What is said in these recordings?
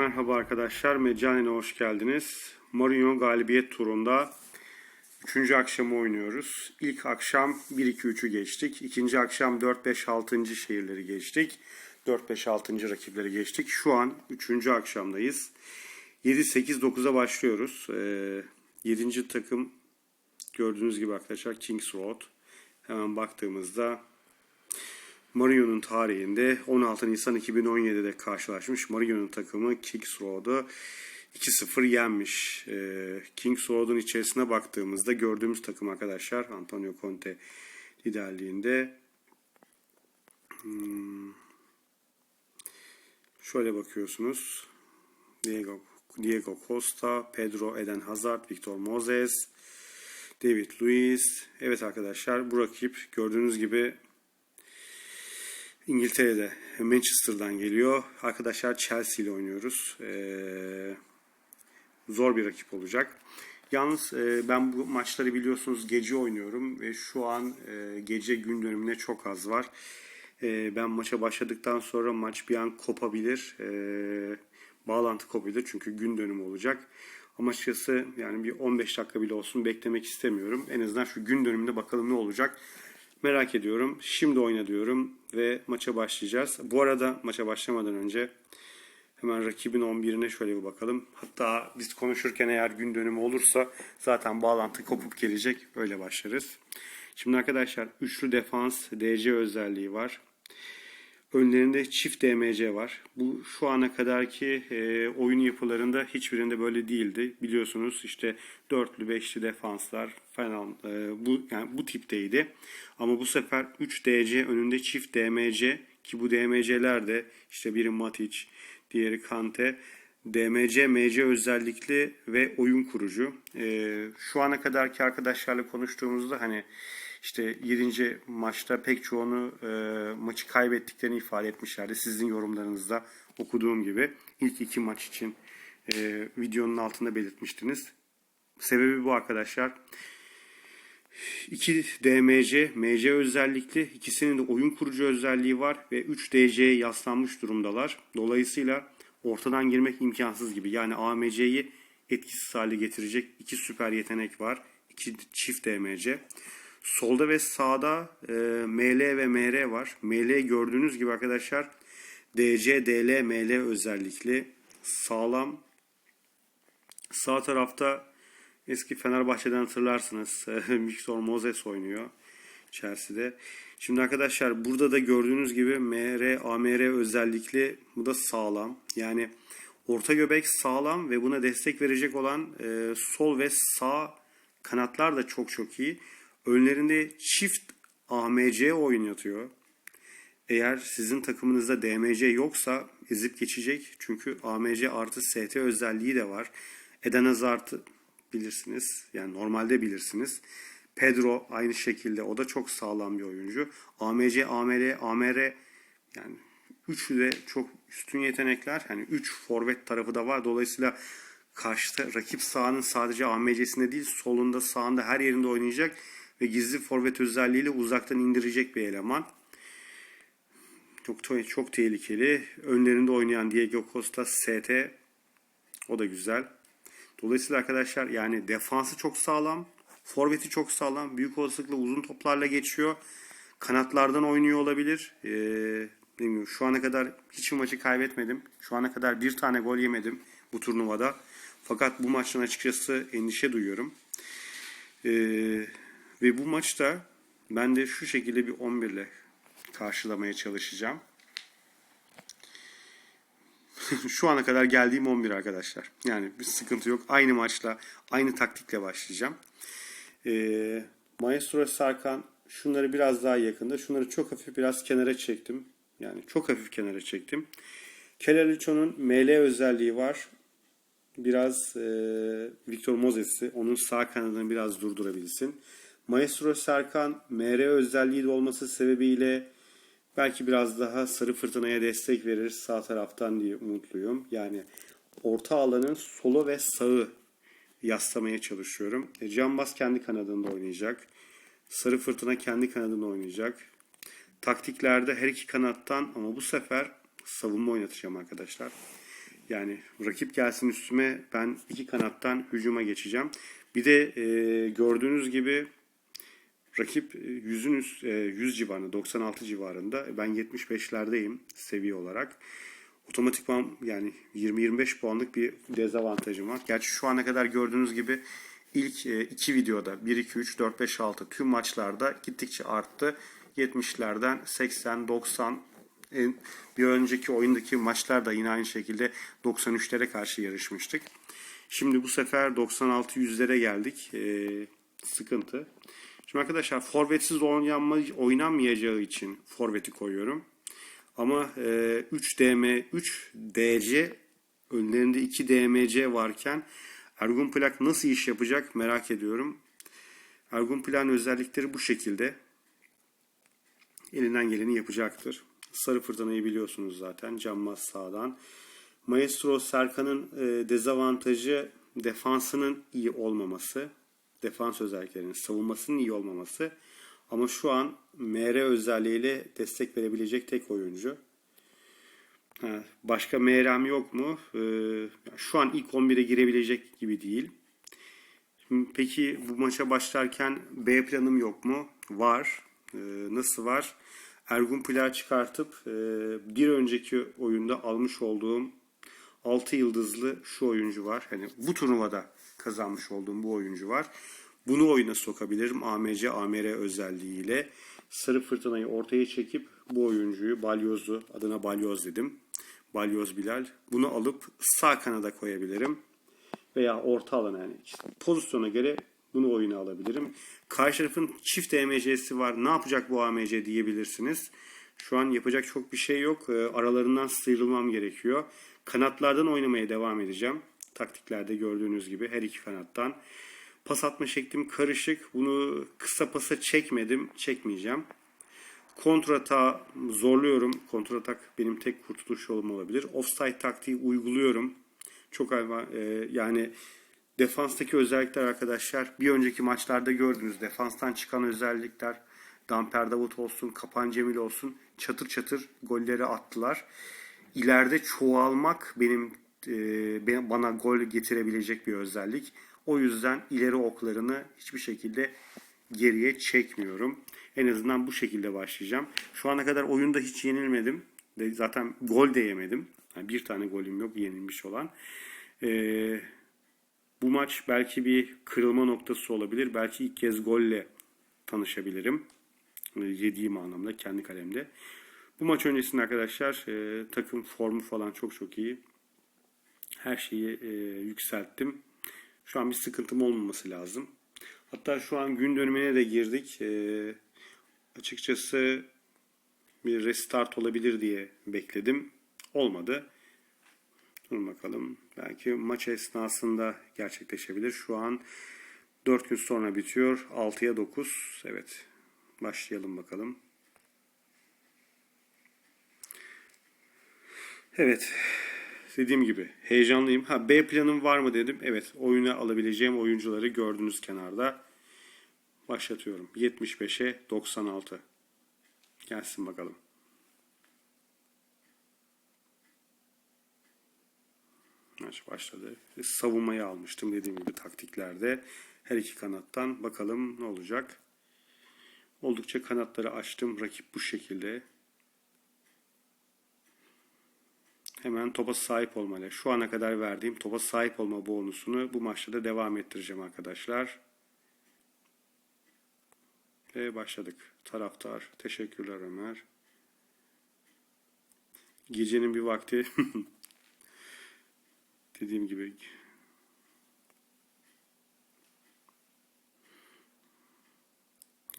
merhaba arkadaşlar. Meccanen'e hoş geldiniz. Mourinho galibiyet turunda 3. akşamı oynuyoruz. İlk akşam 1-2-3'ü geçtik. İkinci akşam 4-5-6. şehirleri geçtik. 4-5-6. rakipleri geçtik. Şu an 3. akşamdayız. 7-8-9'a başlıyoruz. Ee, 7. takım gördüğünüz gibi arkadaşlar Kings Road. Hemen baktığımızda Mourinho'nun tarihinde 16 Nisan 2017'de karşılaşmış. Mourinho'nun takımı Kings Road'u 2-0 yenmiş. Ee, Kings Road'un içerisine baktığımızda gördüğümüz takım arkadaşlar Antonio Conte liderliğinde hmm, şöyle bakıyorsunuz. Diego, Diego Costa, Pedro Eden Hazard, Victor Moses, David Luiz. Evet arkadaşlar bu rakip gördüğünüz gibi İngiltere'de Manchester'dan geliyor. Arkadaşlar Chelsea ile oynuyoruz. Ee, zor bir rakip olacak. Yalnız e, ben bu maçları biliyorsunuz gece oynuyorum ve şu an e, gece gün dönümüne çok az var. E, ben maça başladıktan sonra maç bir an kopabilir. E, bağlantı kopabilir çünkü gün dönümü olacak. Ama açıkçası yani bir 15 dakika bile olsun beklemek istemiyorum. En azından şu gün dönümünde bakalım ne olacak. Merak ediyorum. Şimdi oyna diyorum ve maça başlayacağız. Bu arada maça başlamadan önce hemen rakibin 11'ine şöyle bir bakalım. Hatta biz konuşurken eğer gün dönümü olursa zaten bağlantı kopup gelecek. Öyle başlarız. Şimdi arkadaşlar üçlü defans DC özelliği var. Önlerinde çift DMC var. Bu şu ana kadarki e, oyun yapılarında hiçbirinde böyle değildi. Biliyorsunuz işte dörtlü, beşli defanslar falan e, bu yani bu tipteydi. Ama bu sefer 3 DC önünde çift DMC ki bu DMC'ler de işte biri Matic, diğeri Kante. DMC, MC özellikli ve oyun kurucu. E, şu ana kadarki arkadaşlarla konuştuğumuzda hani işte 7. maçta pek çoğunu e, maçı kaybettiklerini ifade etmişlerdi. Sizin yorumlarınızda okuduğum gibi ilk iki maç için e, videonun altında belirtmiştiniz. Sebebi bu arkadaşlar. 2 DMC, MC özellikli, ikisinin de oyun kurucu özelliği var ve 3 DC'ye yaslanmış durumdalar. Dolayısıyla ortadan girmek imkansız gibi. Yani AMC'yi etkisiz hale getirecek iki süper yetenek var. İki çift DMC. Solda ve sağda e, ML ve MR var. ML gördüğünüz gibi arkadaşlar DC, DL, ML özellikli sağlam. Sağ tarafta eski Fenerbahçe'den hatırlarsınız. Victor Moses oynuyor Chelsea'de. Şimdi arkadaşlar burada da gördüğünüz gibi MR, AMR özellikli bu da sağlam. Yani orta göbek sağlam ve buna destek verecek olan e, sol ve sağ kanatlar da çok çok iyi. Önlerinde çift AMC oynatıyor. Eğer sizin takımınızda DMC yoksa ezip geçecek. Çünkü AMC artı ST özelliği de var. Eden Hazard'ı bilirsiniz. Yani normalde bilirsiniz. Pedro aynı şekilde. O da çok sağlam bir oyuncu. AMC, AMR, AMR yani üçü de çok üstün yetenekler. Hani 3 forvet tarafı da var. Dolayısıyla karşıda rakip sahanın sadece AMC'sinde değil solunda sağında her yerinde oynayacak ve gizli forvet özelliğiyle uzaktan indirecek bir eleman. Çok çok tehlikeli. Önlerinde oynayan Diego Costa ST o da güzel. Dolayısıyla arkadaşlar yani defansı çok sağlam, forveti çok sağlam. Büyük olasılıkla uzun toplarla geçiyor. Kanatlardan oynuyor olabilir. Ee, bilmiyorum. Şu ana kadar hiç maçı kaybetmedim. Şu ana kadar bir tane gol yemedim bu turnuvada. Fakat bu maçtan açıkçası endişe duyuyorum. Ee, ve bu maçta ben de şu şekilde bir 11 ile karşılamaya çalışacağım. şu ana kadar geldiğim 11 arkadaşlar. Yani bir sıkıntı yok. Aynı maçla, aynı taktikle başlayacağım. Ee, Maestro Sarkan şunları biraz daha yakında. Şunları çok hafif biraz kenara çektim. Yani çok hafif kenara çektim. Kelaliço'nun ML özelliği var. Biraz e, Victor Moses'i onun sağ kanadını biraz durdurabilsin. Maestro Serkan MR özelliği de olması sebebiyle belki biraz daha sarı fırtınaya destek verir sağ taraftan diye umutluyum. Yani orta alanın solu ve sağı yaslamaya çalışıyorum. E, Cambaz kendi kanadında oynayacak. Sarı fırtına kendi kanadında oynayacak. Taktiklerde her iki kanattan ama bu sefer savunma oynatacağım arkadaşlar. Yani rakip gelsin üstüme ben iki kanattan hücuma geçeceğim. Bir de e, gördüğünüz gibi rakip e, 100'ün üst, e, 100 civarında 96 civarında. Ben 75'lerdeyim seviye olarak. Otomatikman yani 20-25 puanlık bir dezavantajım var. Gerçi şu ana kadar gördüğünüz gibi ilk e, iki videoda 1, 2, 3, 4, 5, 6 tüm maçlarda gittikçe arttı. 70'lerden 80, 90 en- bir önceki oyundaki maçlarda yine aynı şekilde 93'lere karşı yarışmıştık. Şimdi bu sefer 96-100'lere geldik. Ee, sıkıntı. Şimdi arkadaşlar forvetsiz oynanma, oynanmayacağı için forveti koyuyorum. Ama e, 3 DM, 3 DC önlerinde 2 DMC varken Ergun Plak nasıl iş yapacak merak ediyorum. Ergun Plan özellikleri bu şekilde. Elinden geleni yapacaktır. Sarı fırtınayı biliyorsunuz zaten. Canmaz sağdan. Maestro Serkan'ın e, dezavantajı defansının iyi olmaması. Defans özelliklerinin savunmasının iyi olmaması. Ama şu an MR özelliğiyle destek verebilecek tek oyuncu. Başka MR'm yok mu? Ee, şu an ilk 11'e girebilecek gibi değil. Peki bu maça başlarken B planım yok mu? Var. Ee, nasıl var? Ergun Plak'ı çıkartıp e, bir önceki oyunda almış olduğum 6 yıldızlı şu oyuncu var. Hani bu turnuvada kazanmış olduğum bu oyuncu var. Bunu oyuna sokabilirim AMC AMR özelliğiyle. Sarı fırtınayı ortaya çekip bu oyuncuyu Balyoz'u adına Balyoz dedim. Balyoz Bilal. Bunu alıp sağ kanada koyabilirim veya orta alana yani pozisyona göre bunu oyuna alabilirim. Karşı tarafın çift EMC'si var. Ne yapacak bu AMC diyebilirsiniz. Şu an yapacak çok bir şey yok. Ee, Aralarından sıyrılmam gerekiyor. Kanatlardan oynamaya devam edeceğim. Taktiklerde gördüğünüz gibi her iki kanattan. Pas atma şeklim karışık. Bunu kısa pasa çekmedim. Çekmeyeceğim. Kontrata zorluyorum. Kontratak benim tek kurtuluş yolum olabilir. Offside taktiği uyguluyorum. Çok hayvan, e, yani defanstaki özellikler arkadaşlar bir önceki maçlarda gördünüz. Defanstan çıkan özellikler Damper Davut olsun, Kapan Cemil olsun çatır çatır golleri attılar. İleride çoğalmak benim e, bana gol getirebilecek bir özellik. O yüzden ileri oklarını hiçbir şekilde geriye çekmiyorum. En azından bu şekilde başlayacağım. Şu ana kadar oyunda hiç yenilmedim. Zaten gol de yemedim. Yani bir tane golüm yok yenilmiş olan. Ee, bu maç belki bir kırılma noktası olabilir. Belki ilk kez golle tanışabilirim. Ee, Yediğim anlamda kendi kalemde. Bu maç öncesinde arkadaşlar e, takım formu falan çok çok iyi. Her şeyi e, yükselttim. Şu an bir sıkıntım olmaması lazım. Hatta şu an gün dönümüne de girdik. E, açıkçası bir restart olabilir diye bekledim. Olmadı. Dur bakalım. Belki maç esnasında gerçekleşebilir. Şu an 4 gün sonra bitiyor. 6'ya 9. Evet. Başlayalım bakalım. Evet. Dediğim gibi heyecanlıyım. Ha B planım var mı dedim. Evet. Oyuna alabileceğim oyuncuları gördünüz kenarda. Başlatıyorum. 75'e 96. Gelsin bakalım. Maç başladı. Savunmayı almıştım dediğim gibi taktiklerde. Her iki kanattan bakalım ne olacak. Oldukça kanatları açtım. Rakip bu şekilde. Hemen topa sahip olmalı. Şu ana kadar verdiğim topa sahip olma bonusunu bu maçta da devam ettireceğim arkadaşlar. Ve başladık. Taraftar. Teşekkürler Ömer. Gecenin bir vakti dediğim gibi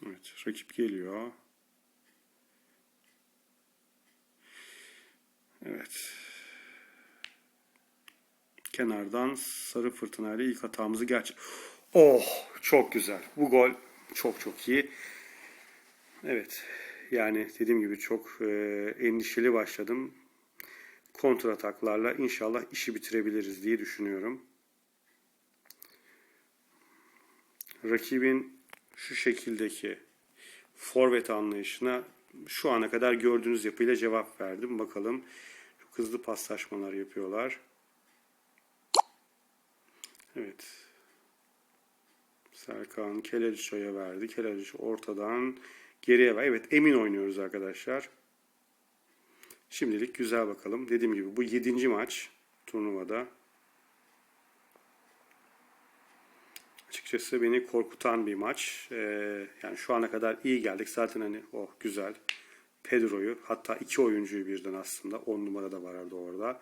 Evet, rakip geliyor. Evet. Kenardan sarı fırtınayla ilk hatamızı gerçek. Oh, çok güzel. Bu gol çok çok iyi. Evet. Yani dediğim gibi çok e, endişeli başladım. Kontra ataklarla inşallah işi bitirebiliriz diye düşünüyorum. Rakibin şu şekildeki forvet anlayışına şu ana kadar gördüğünüz yapıyla cevap verdim. Bakalım hızlı paslaşmalar yapıyorlar. Evet. Serkan Keleriço'ya verdi. Keleriç ortadan geriye ver. Evet emin oynuyoruz arkadaşlar. Şimdilik güzel bakalım. Dediğim gibi bu 7. maç turnuvada. Açıkçası beni korkutan bir maç. Ee, yani şu ana kadar iyi geldik. Zaten hani oh güzel. Pedro'yu hatta iki oyuncuyu birden aslında 10 numara da vardı orada.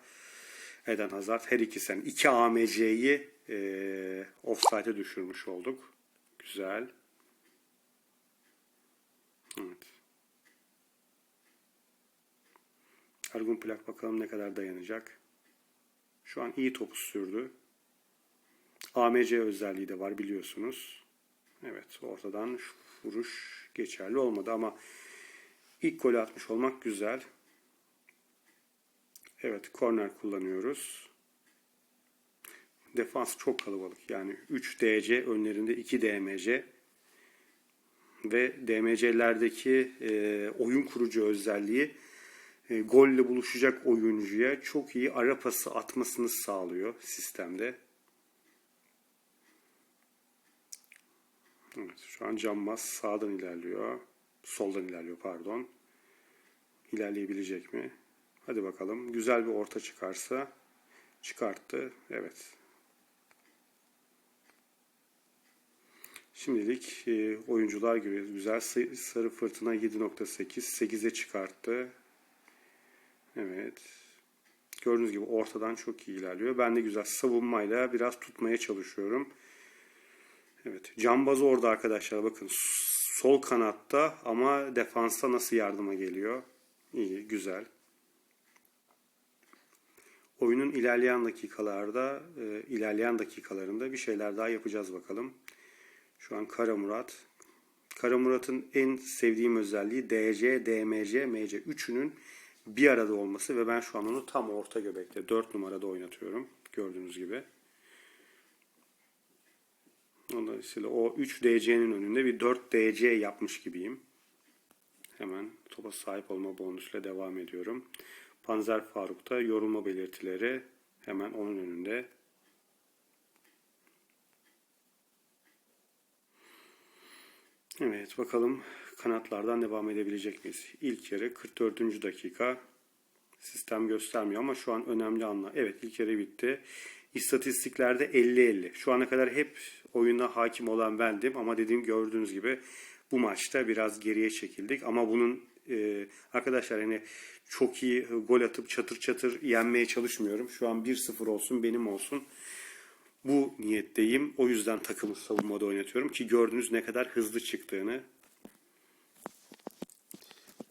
Eden Hazard her iki AMC'yi e, offside'e düşürmüş olduk. Güzel. Evet. Ergun Plak bakalım ne kadar dayanacak. Şu an iyi topu sürdü. AMC özelliği de var biliyorsunuz. Evet ortadan şu vuruş geçerli olmadı ama ilk golü atmış olmak güzel. Evet korner kullanıyoruz. Defans çok kalabalık. Yani 3 DC önlerinde 2 DMC ve DMC'lerdeki e, oyun kurucu özelliği e, golle buluşacak oyuncuya çok iyi ara pası atmasını sağlıyor sistemde. Evet, şu an Canmaz sağdan ilerliyor. Soldan ilerliyor pardon. İlerleyebilecek mi? Hadi bakalım. Güzel bir orta çıkarsa çıkarttı. Evet. Şimdilik e, oyuncular görüyoruz. Güzel sarı fırtına 7.8 8'e çıkarttı. Evet. Gördüğünüz gibi ortadan çok iyi ilerliyor. Ben de güzel savunmayla biraz tutmaya çalışıyorum. Evet. Cambaz orada arkadaşlar. Bakın sol kanatta ama defansta nasıl yardıma geliyor. İyi, güzel. Oyunun ilerleyen dakikalarda, e, ilerleyen dakikalarında bir şeyler daha yapacağız bakalım. Şu an Kara Murat. Kara Murat'ın en sevdiğim özelliği DC, DMC, MC üçünün bir arada olması ve ben şu an onu tam orta göbekte 4 numarada oynatıyorum. Gördüğünüz gibi. Dolayısıyla o 3 DC'nin önünde bir 4 DC yapmış gibiyim. Hemen topa sahip olma bonusuyla devam ediyorum. Panzer Faruk'ta yorulma belirtileri hemen onun önünde. Evet bakalım kanatlardan devam edebilecek miyiz? İlk yarı 44. dakika. Sistem göstermiyor ama şu an önemli anlar. Evet ilk yarı bitti. İstatistiklerde 50-50. Şu ana kadar hep oyuna hakim olan bendim ama dediğim gördüğünüz gibi bu maçta biraz geriye çekildik. Ama bunun e, arkadaşlar hani çok iyi gol atıp çatır çatır yenmeye çalışmıyorum. Şu an 1-0 olsun benim olsun. Bu niyetteyim. O yüzden takımı savunmada oynatıyorum ki gördünüz ne kadar hızlı çıktığını.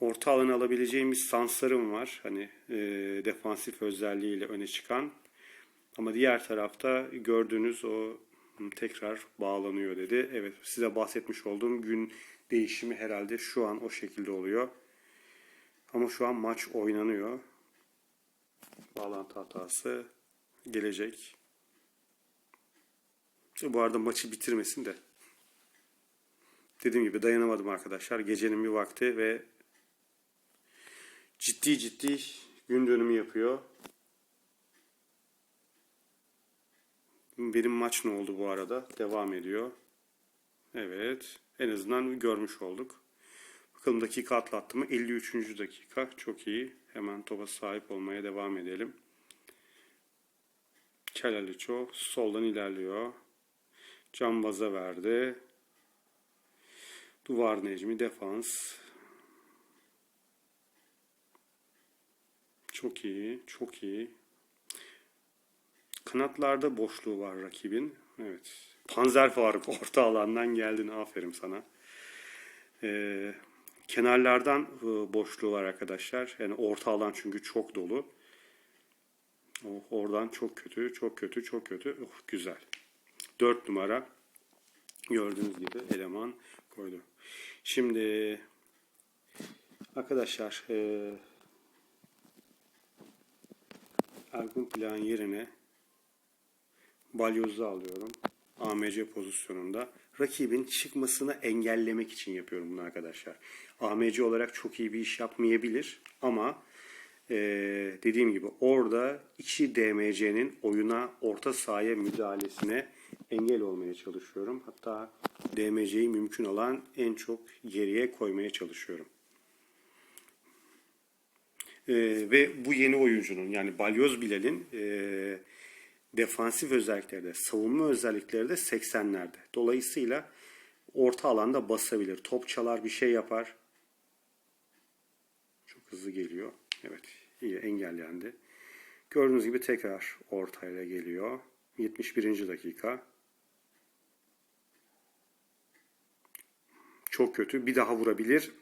Orta alanı alabileceğimiz Sansar'ım var. Hani e, defansif özelliğiyle öne çıkan. Ama diğer tarafta gördüğünüz o tekrar bağlanıyor dedi. Evet size bahsetmiş olduğum gün değişimi herhalde şu an o şekilde oluyor. Ama şu an maç oynanıyor. Bağlantı hatası gelecek. Bu arada maçı bitirmesin de. Dediğim gibi dayanamadım arkadaşlar. Gecenin bir vakti ve ciddi ciddi gün dönümü yapıyor. Benim maç ne oldu bu arada? Devam ediyor. Evet. En azından görmüş olduk. Bakalım dakika atlattı mı? 53. dakika. Çok iyi. Hemen topa sahip olmaya devam edelim. Kelaliço soldan ilerliyor. Cambaz'a verdi. Duvar Necmi defans. Çok iyi, çok iyi. Kanatlarda boşluğu var rakibin. Evet. Panzer Faruk orta alandan geldin. Aferin sana. Ee, kenarlardan e, boşluğu var arkadaşlar. Yani orta alan çünkü çok dolu. Oh, oradan çok kötü, çok kötü, çok kötü. Oh, güzel. 4 numara gördüğünüz gibi eleman koydu. Şimdi arkadaşlar e, Ergun plan yerine balyozlu alıyorum. AMC pozisyonunda. Rakibin çıkmasını engellemek için yapıyorum bunu arkadaşlar. AMC olarak çok iyi bir iş yapmayabilir ama Ee, dediğim gibi orada iki DMC'nin oyuna orta sahaya müdahalesine engel olmaya çalışıyorum. Hatta DMC'yi mümkün olan en çok geriye koymaya çalışıyorum. Ee, ve bu yeni oyuncunun yani Balyoz Bilal'in e, defansif özellikleri de savunma özellikleri de 80'lerde. Dolayısıyla orta alanda basabilir. Top çalar bir şey yapar. Çok hızlı geliyor. Evet iyi engellendi. Gördüğünüz gibi tekrar ortaya geliyor. 71. dakika. Çok kötü. Bir daha vurabilir.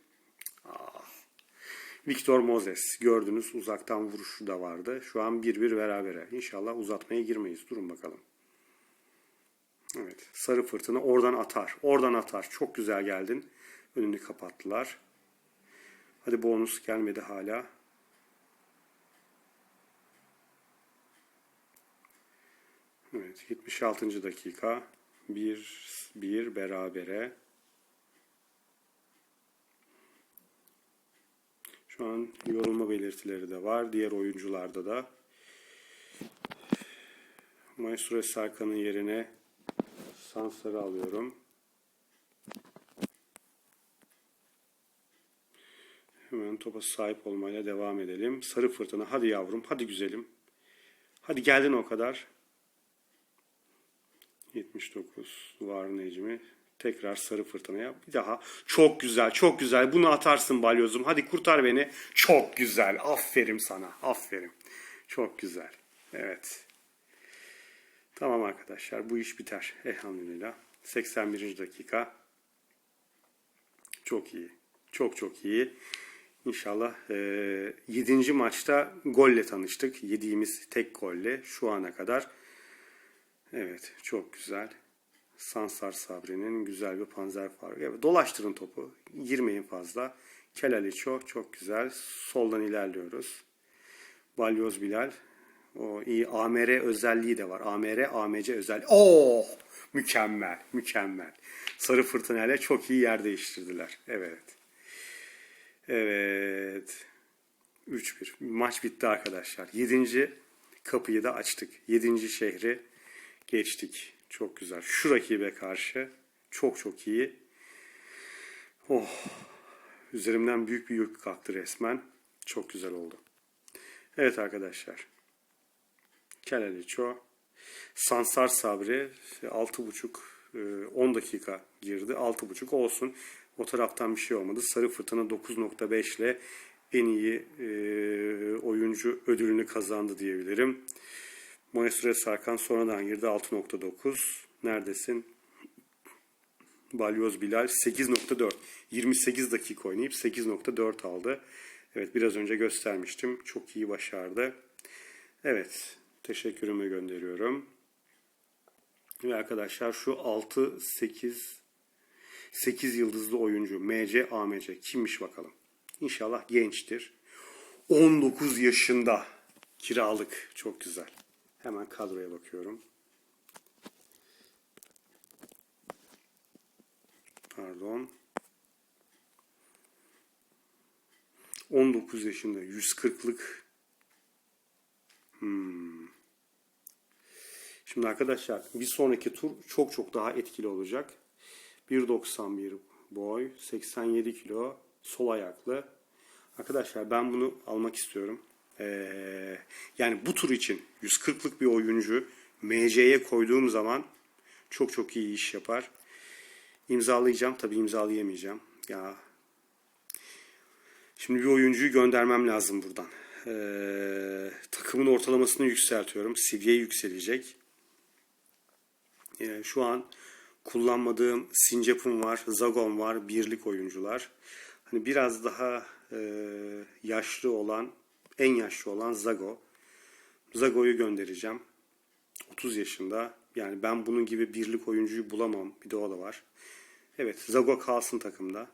Victor Moses gördünüz uzaktan vuruşu da vardı. Şu an 1-1 berabere. İnşallah uzatmaya girmeyiz. Durun bakalım. Evet. Sarı fırtına oradan atar. Oradan atar. Çok güzel geldin. Önünü kapattılar. Hadi bonus gelmedi hala. Evet. 76. dakika. 1-1 berabere. Şu an yorulma belirtileri de var. Diğer oyuncularda da. Maestro Sarkan'ın yerine Sansar'ı alıyorum. Hemen topa sahip olmaya devam edelim. Sarı fırtına. Hadi yavrum. Hadi güzelim. Hadi geldin o kadar. 79 var Necmi. Tekrar sarı fırtınaya. Bir daha. Çok güzel, çok güzel. Bunu atarsın balyozum. Hadi kurtar beni. Çok güzel. Aferin sana. Aferin. Çok güzel. Evet. Tamam arkadaşlar. Bu iş biter. Elhamdülillah. 81. dakika. Çok iyi. Çok çok iyi. İnşallah e, 7. maçta golle tanıştık. Yediğimiz tek golle şu ana kadar. Evet. Çok güzel. Sansar Sabri'nin güzel bir panzer farkı. Dolaştırın topu. Girmeyin fazla. Kelaliço çok güzel. Soldan ilerliyoruz. Balyoz Bilal. O iyi AMR özelliği de var. AMR, AMC özelliği. Oo! Mükemmel, mükemmel. Sarı fırtınayla çok iyi yer değiştirdiler. Evet. Evet. 3-1. Maç bitti arkadaşlar. 7. kapıyı da açtık. 7. şehri geçtik. Çok güzel. Şu rakibe karşı çok çok iyi. Oh. Üzerimden büyük bir yük kalktı resmen. Çok güzel oldu. Evet arkadaşlar. Kelaliço. Sansar Sabri 6.5 10 dakika girdi. 6.5 olsun. O taraftan bir şey olmadı. Sarı Fırtına 9.5 ile en iyi e, oyuncu ödülünü kazandı diyebilirim. Maestro Sarkan sonradan girdi 6.9. Neredesin? Balyoz Bilal 8.4. 28 dakika oynayıp 8.4 aldı. Evet biraz önce göstermiştim. Çok iyi başardı. Evet teşekkürümü gönderiyorum. Ve arkadaşlar şu 6, 8, 8 yıldızlı oyuncu MC, AMC kimmiş bakalım. İnşallah gençtir. 19 yaşında kiralık. Çok güzel. Hemen kadroya bakıyorum. Pardon. 19 yaşında 140'lık. Hmm. Şimdi arkadaşlar bir sonraki tur çok çok daha etkili olacak. 1.91 boy, 87 kilo, sol ayaklı. Arkadaşlar ben bunu almak istiyorum. Ee, yani bu tur için 140'lık bir oyuncu MC'ye koyduğum zaman çok çok iyi iş yapar. İmzalayacağım. Tabii imzalayamayacağım. Ya Şimdi bir oyuncuyu göndermem lazım buradan. Ee, takımın ortalamasını yükseltiyorum. Seviye yükselecek. Ee, şu an kullanmadığım Sincap'ım var, Zagon var, birlik oyuncular. Hani biraz daha e, yaşlı olan, en yaşlı olan Zago. Zago'yu göndereceğim. 30 yaşında. Yani ben bunun gibi birlik oyuncuyu bulamam. Bir de o da var. Evet, Zago kalsın takımda.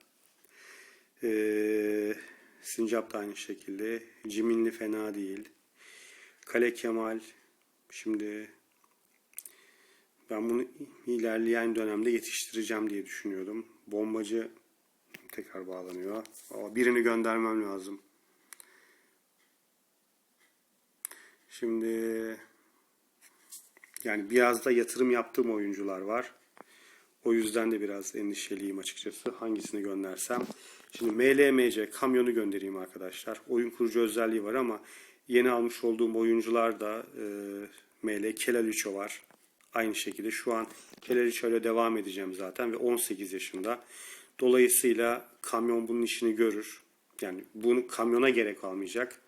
Ee, Sincap da aynı şekilde. Ciminli fena değil. Kale Kemal. Şimdi ben bunu ilerleyen dönemde yetiştireceğim diye düşünüyordum. Bombacı tekrar bağlanıyor. Ama birini göndermem lazım. Şimdi yani biraz da yatırım yaptığım oyuncular var. O yüzden de biraz endişeliyim açıkçası. Hangisini göndersem. Şimdi MLMC kamyonu göndereyim arkadaşlar. Oyun kurucu özelliği var ama yeni almış olduğum oyuncular da e, ML Kelaliço var. Aynı şekilde şu an Kelaliço ile devam edeceğim zaten ve 18 yaşında. Dolayısıyla kamyon bunun işini görür. Yani bunu kamyona gerek kalmayacak.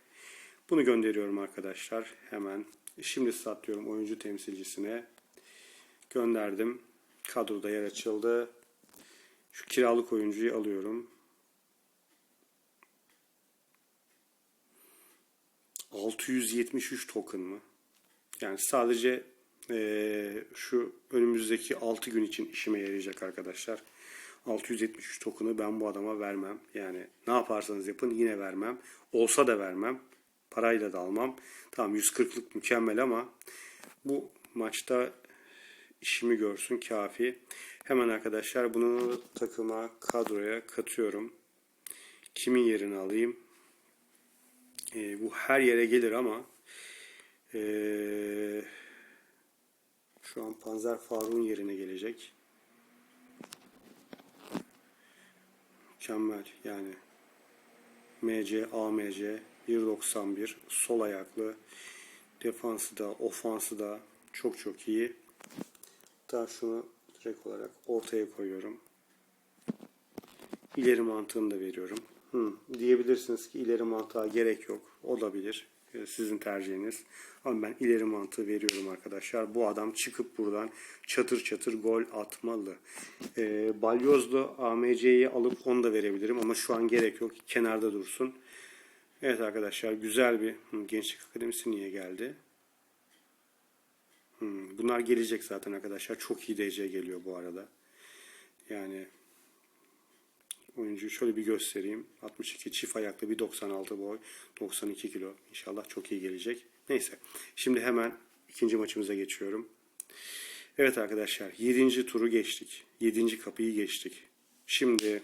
Bunu gönderiyorum arkadaşlar. Hemen şimdi satıyorum oyuncu temsilcisine. Gönderdim. Kadroda yer açıldı. Şu kiralık oyuncuyu alıyorum. 673 token mı? Yani sadece eee, şu önümüzdeki 6 gün için işime yarayacak arkadaşlar. 673 token'ı ben bu adama vermem. Yani ne yaparsanız yapın yine vermem. Olsa da vermem. Parayla da almam. Tamam 140'lık mükemmel ama bu maçta işimi görsün kafi. Hemen arkadaşlar bunu takıma, kadroya katıyorum. Kimin yerini alayım? Ee, bu her yere gelir ama ee, şu an Panzer Faruk'un yerine gelecek. Mükemmel yani. MC, AMC, 1.91, sol ayaklı. Defansı da, ofansı da çok çok iyi. Hatta şunu direkt olarak ortaya koyuyorum. İleri mantığını da veriyorum. Hı, diyebilirsiniz ki ileri mantığa gerek yok. Olabilir. Ee, Sizin tercihiniz. Ama ben ileri mantığı veriyorum arkadaşlar. Bu adam çıkıp buradan çatır çatır gol atmalı. Ee, Balyoz'da AMC'yi alıp onu da verebilirim ama şu an gerek yok. Kenarda dursun. Evet arkadaşlar güzel bir Gençlik Akademisi niye geldi? Bunlar gelecek zaten arkadaşlar. Çok iyi DC geliyor bu arada. Yani oyuncuyu şöyle bir göstereyim. 62 çift ayaklı bir 96 boy. 92 kilo. İnşallah çok iyi gelecek. Neyse. Şimdi hemen ikinci maçımıza geçiyorum. Evet arkadaşlar 7. turu geçtik. 7. kapıyı geçtik. Şimdi